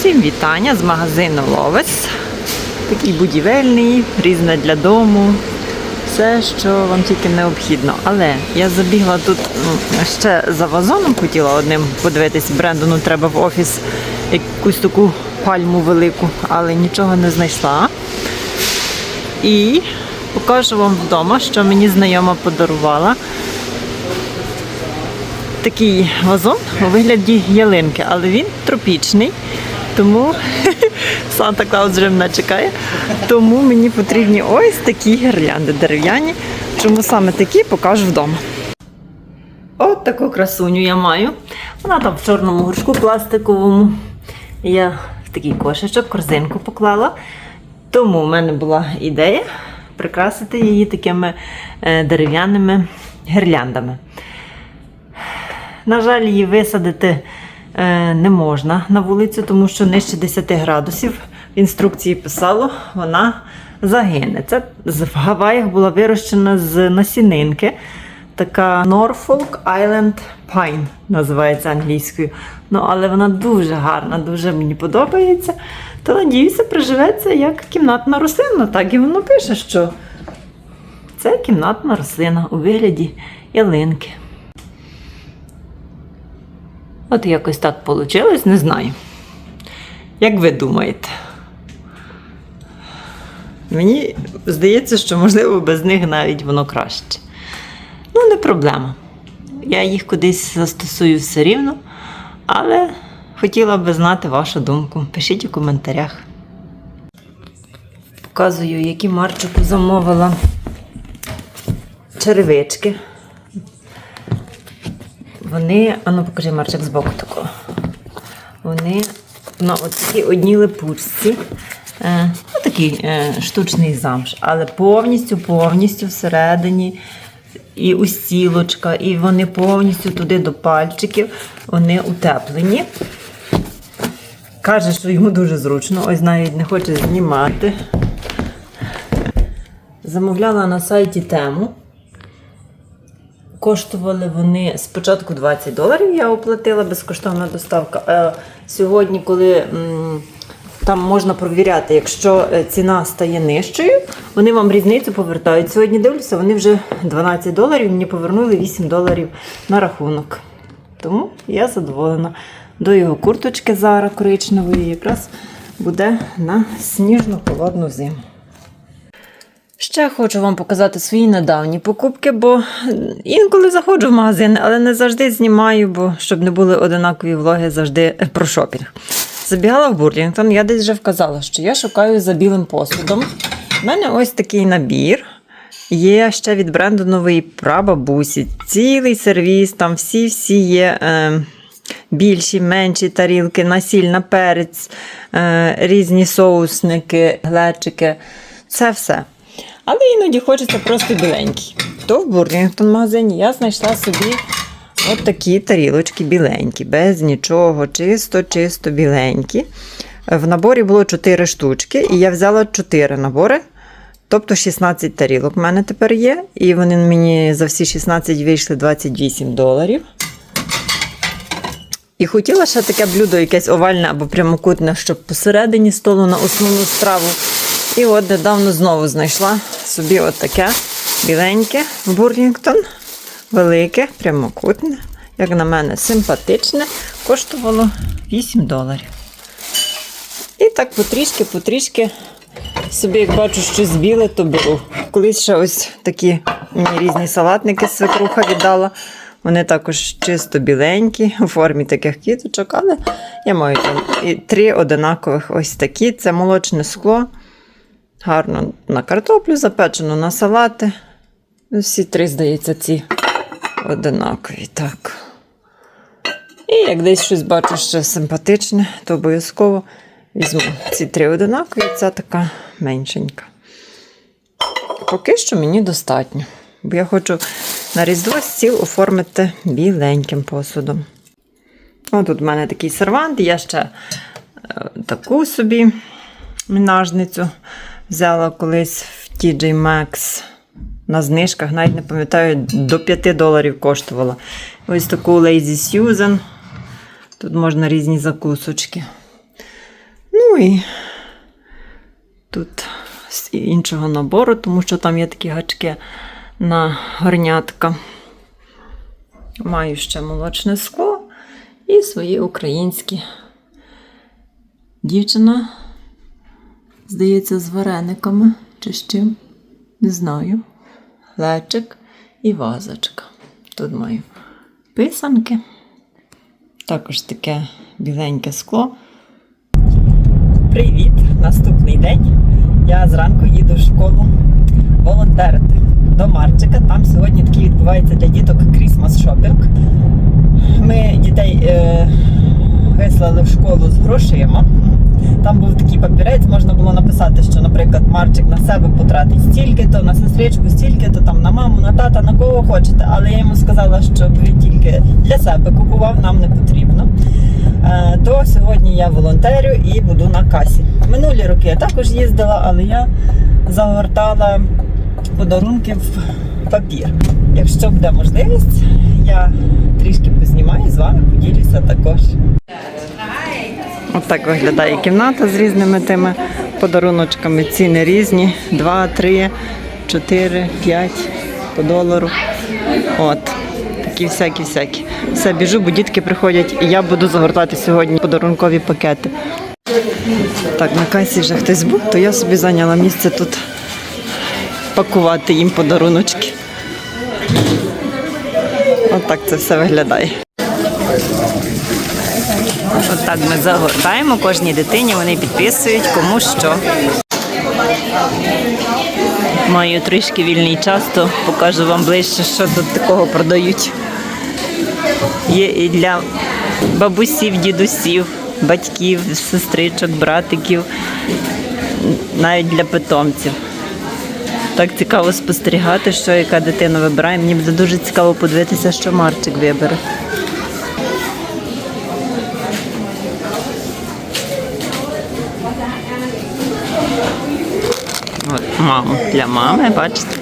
Всім вітання з магазину Ловець. Такий будівельний, різне для дому. Все, що вам тільки необхідно. Але я забігла тут ще за вазоном, хотіла одним подивитись бренду, ну треба в офіс якусь таку пальму велику, але нічого не знайшла. І покажу вам вдома, що мені знайома подарувала. Такий вазон у вигляді ялинки, але він тропічний. Тому Санта Клаус вже мене чекає. Тому мені потрібні ось такі гірлянди дерев'яні. Чому саме такі покажу вдома. От таку красуню я маю. Вона там в чорному горшку пластиковому. Я в такий кошечок, корзинку поклала. Тому в мене була ідея прикрасити її такими е, дерев'яними гірляндами. На жаль, її висадити не можна на вулицю, тому що нижче 10 градусів в інструкції писало, вона загине. Це в Гаваях була вирощена з насінинки. Така Norfolk Island Pine називається англійською. Ну, але вона дуже гарна, дуже мені подобається. То надіюся, приживеться як кімнатна рослина. Так і воно пише, що це кімнатна рослина у вигляді ялинки. От якось так вийшло, не знаю. Як ви думаєте? Мені здається, що можливо без них навіть воно краще. Ну, не проблема. Я їх кудись застосую все рівно, але хотіла би знати вашу думку. Пишіть у коментарях. Показую, які марчику замовила черевички. Вони, а ну покажи Марчик збоку такого. Вони на оцій одній липучці. Е, ну, такий е, штучний замш, але повністю, повністю всередині і устілочка, і вони повністю туди до пальчиків, вони утеплені. Каже, що йому дуже зручно, ось навіть не хоче знімати. Замовляла на сайті тему. Коштували вони спочатку 20 доларів, я оплатила безкоштовна доставка. А сьогодні, коли там можна провіряти, якщо е, ціна стає нижчою, вони вам різницю повертають. Сьогодні дивлюся, вони вже 12 доларів, мені повернули 8 доларів на рахунок. Тому я задоволена. До його курточки зараз коричневої якраз буде на сніжну холодну зиму. Ще хочу вам показати свої недавні покупки, бо інколи заходжу в магазин, але не завжди знімаю, бо щоб не були одинакові влоги завжди про шопінг. Забігала в Бурлінгтон, я десь вже вказала, що я шукаю за білим посудом. У мене ось такий набір. Є ще від бренду новий прабабусі. Цілий сервіс, там всі-всі є. Е, Більші, менші тарілки, насіль, перець, е, різні соусники, глечики. Це все. Але іноді хочеться просто біленький. То в Бурлінгтон магазині я знайшла собі от такі тарілочки біленькі, без нічого, чисто-чисто біленькі. В наборі було 4 штучки, і я взяла 4 набори. Тобто 16 тарілок в мене тепер є. І вони мені за всі 16 вийшли 28 доларів. І хотіла ще таке блюдо, якесь овальне або прямокутне, щоб посередині столу на основну страву. І от недавно знову знайшла собі от таке біленьке Бурлінгтон. Велике, прямокутне, як на мене, симпатичне. Коштувало 8 доларів. І так потрішки-потрішки собі, як бачу, щось біле, то беру. Колись ще ось такі мені різні салатники свекруха віддала. Вони також чисто біленькі, у формі таких кіточок, але я маю там і три одинакових ось такі. Це молочне скло. Гарно на картоплю запечено, на салати. Всі три, здається, ці одинакові. Так. І як десь щось бачу ще симпатичне, то обов'язково візьму ці три одинакові, це така меншенька. Поки що мені достатньо. Бо я хочу на Різдво стіл оформити біленьким посудом. О, тут в мене такий сервант, я ще е, таку собі мінажницю взяла колись в TJ Maxx на знижках, навіть не пам'ятаю, до 5 доларів коштувала. Ось таку Lazy Susan. Тут можна різні закусочки. Ну і тут з іншого набору, тому що там є такі гачки на горнятка. Маю ще молочне скло і свої українські. Дівчина, здається, з варениками чи з чим. Не знаю. Глечик і вазочка. Тут маю писанки. Також таке біленьке скло. Привіт! Наступний день. Я зранку їду в школу волонтерити до Марчика. Там сьогодні такий відбувається для діток Christmas шопінг. Ми дітей е, вислали в школу з грошима. Там був такий папірець, можна було написати, що, наприклад, Марчик на себе потратить стільки-то, на сестричку стільки-то, там на маму, на тата, на кого хочете. Але я йому сказала, щоб він тільки для себе купував, нам не потрібно. Е, То сьогодні я волонтерю і буду на касі. Минулі роки я також їздила, але я загортала подарунки в папір. Якщо буде можливість, я трішки познімаю з вами, поділюся також. Отак виглядає кімната з різними тими подаруночками. Ціни різні: 2, 3, 4, 5 по долару. От. Такі всякі-всякі. Все, біжу, бо дітки приходять, і я буду загортати сьогодні подарункові пакети. Так, на касі вже хтось був, то я собі зайняла місце тут пакувати їм подаруночки. Отак це все виглядає. Отак ми загортаємо кожній дитині, вони підписують кому що. Маю трішки вільний час, то покажу вам ближче, що тут такого продають. Є і для бабусів, дідусів, батьків, сестричок, братиків, навіть для питомців. Так цікаво спостерігати, що яка дитина вибирає. Мені буде дуже цікаво подивитися, що Марчик вибере. От, маму для мами, бачите.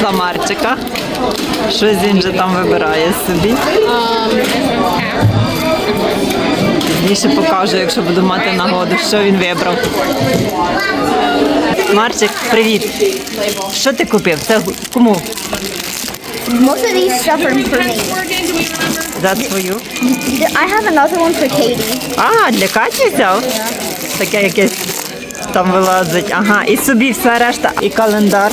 Знайшла Марчика. Щось він же там вибирає собі. Пізніше покажу, якщо буду мати нагоду, що він вибрав. Марчик, привіт. Що ти купив? Це кому? Most of these stuff are for me. За свою. I have another one for Katie. А, для Каті взяв? Таке якесь там вилазить. Ага, і собі все решта. І календар.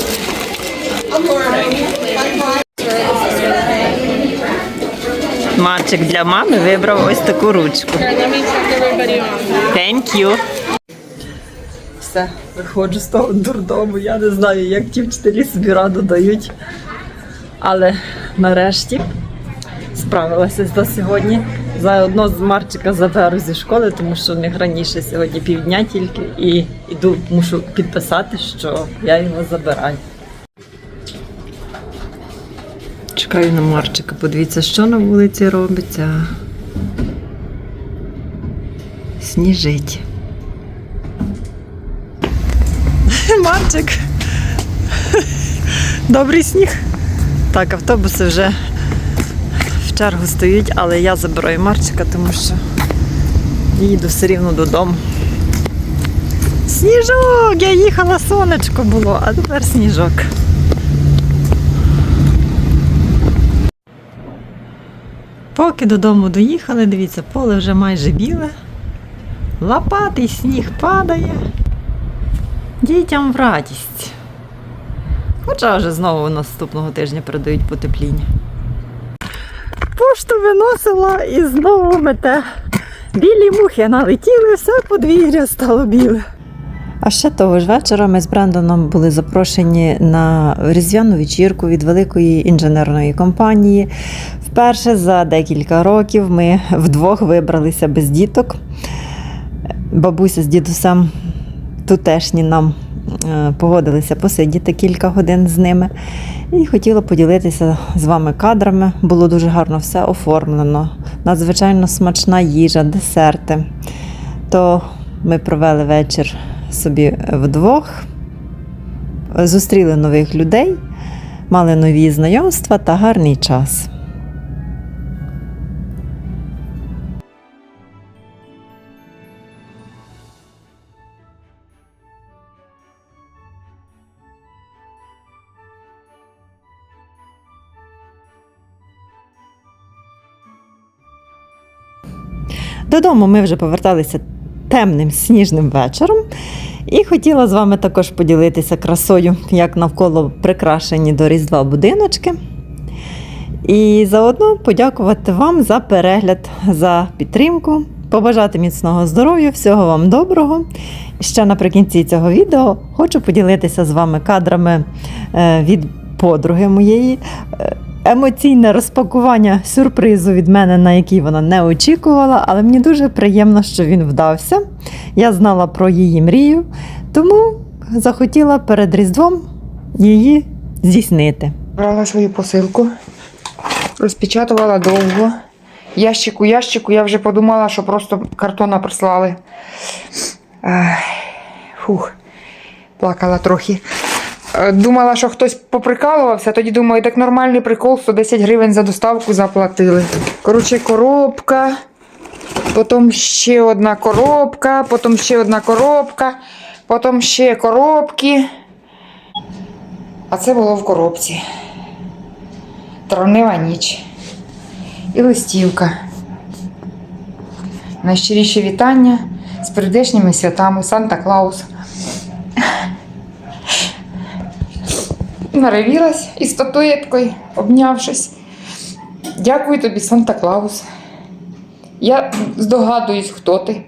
Марчик для мами вибрав ось таку ручку. Thank you. Все, виходжу з того дурдому. Я не знаю, як ті вчителі собі раду дають. Але нарешті справилася за сьогодні. Заодно з Марчика заберу зі школи, тому що в них раніше сьогодні півдня тільки і іду, мушу підписати, що я його забираю. Чекаю на Марчика. Подивіться, що на вулиці робиться. Сніжить. Марчик. Добрий сніг. Так, автобуси вже в чергу стоять, але я забираю Марчика, тому що їду все рівно додому. Сніжок! Я їхала, сонечко було, а тепер сніжок. Поки додому доїхали, дивіться, поле вже майже біле. Лопатий сніг падає. Дітям в радість. Хоча вже знову наступного тижня передають потепління. Пошту виносила і знову мете. Білі мухи налетіли, все подвір'я стало біле. А ще того ж вечора ми з Брендоном були запрошені на різдвяну вечірку від великої інженерної компанії Вперше за декілька років ми вдвох вибралися без діток. Бабуся з дідусем тутешні нам е, погодилися посидіти кілька годин з ними. І хотіла поділитися з вами кадрами. Було дуже гарно все оформлено. Надзвичайно смачна їжа, десерти. То ми провели вечір собі вдвох, зустріли нових людей, мали нові знайомства та гарний час. Додому ми вже поверталися темним сніжним вечором. І хотіла з вами також поділитися красою, як навколо прикрашені до Різдва будиночки. І заодно подякувати вам за перегляд, за підтримку, побажати міцного здоров'я, всього вам доброго. Ще наприкінці цього відео хочу поділитися з вами кадрами е, від подруги моєї. Емоційне розпакування сюрпризу від мене, на який вона не очікувала, але мені дуже приємно, що він вдався. Я знала про її мрію, тому захотіла перед Різдвом її здійснити. Брала свою посилку, розпечатувала довго. Ящик у ящику, я вже подумала, що просто картона прислали. Фух, плакала трохи. Е, Думала, що хтось поприкалувався, тоді думаю, так нормальний прикол, 110 гривень за доставку заплатили. Коротше, коробка, потім ще одна коробка, потім ще одна коробка, потім ще коробки. А це було в коробці. Травнева ніч. І листівка. Найщиріші вітання з прийдешніми святами Санта Клаус. Наревілась із статуєткою, обнявшись. Дякую тобі, Санта Клаус. Я здогадуюсь, хто ти.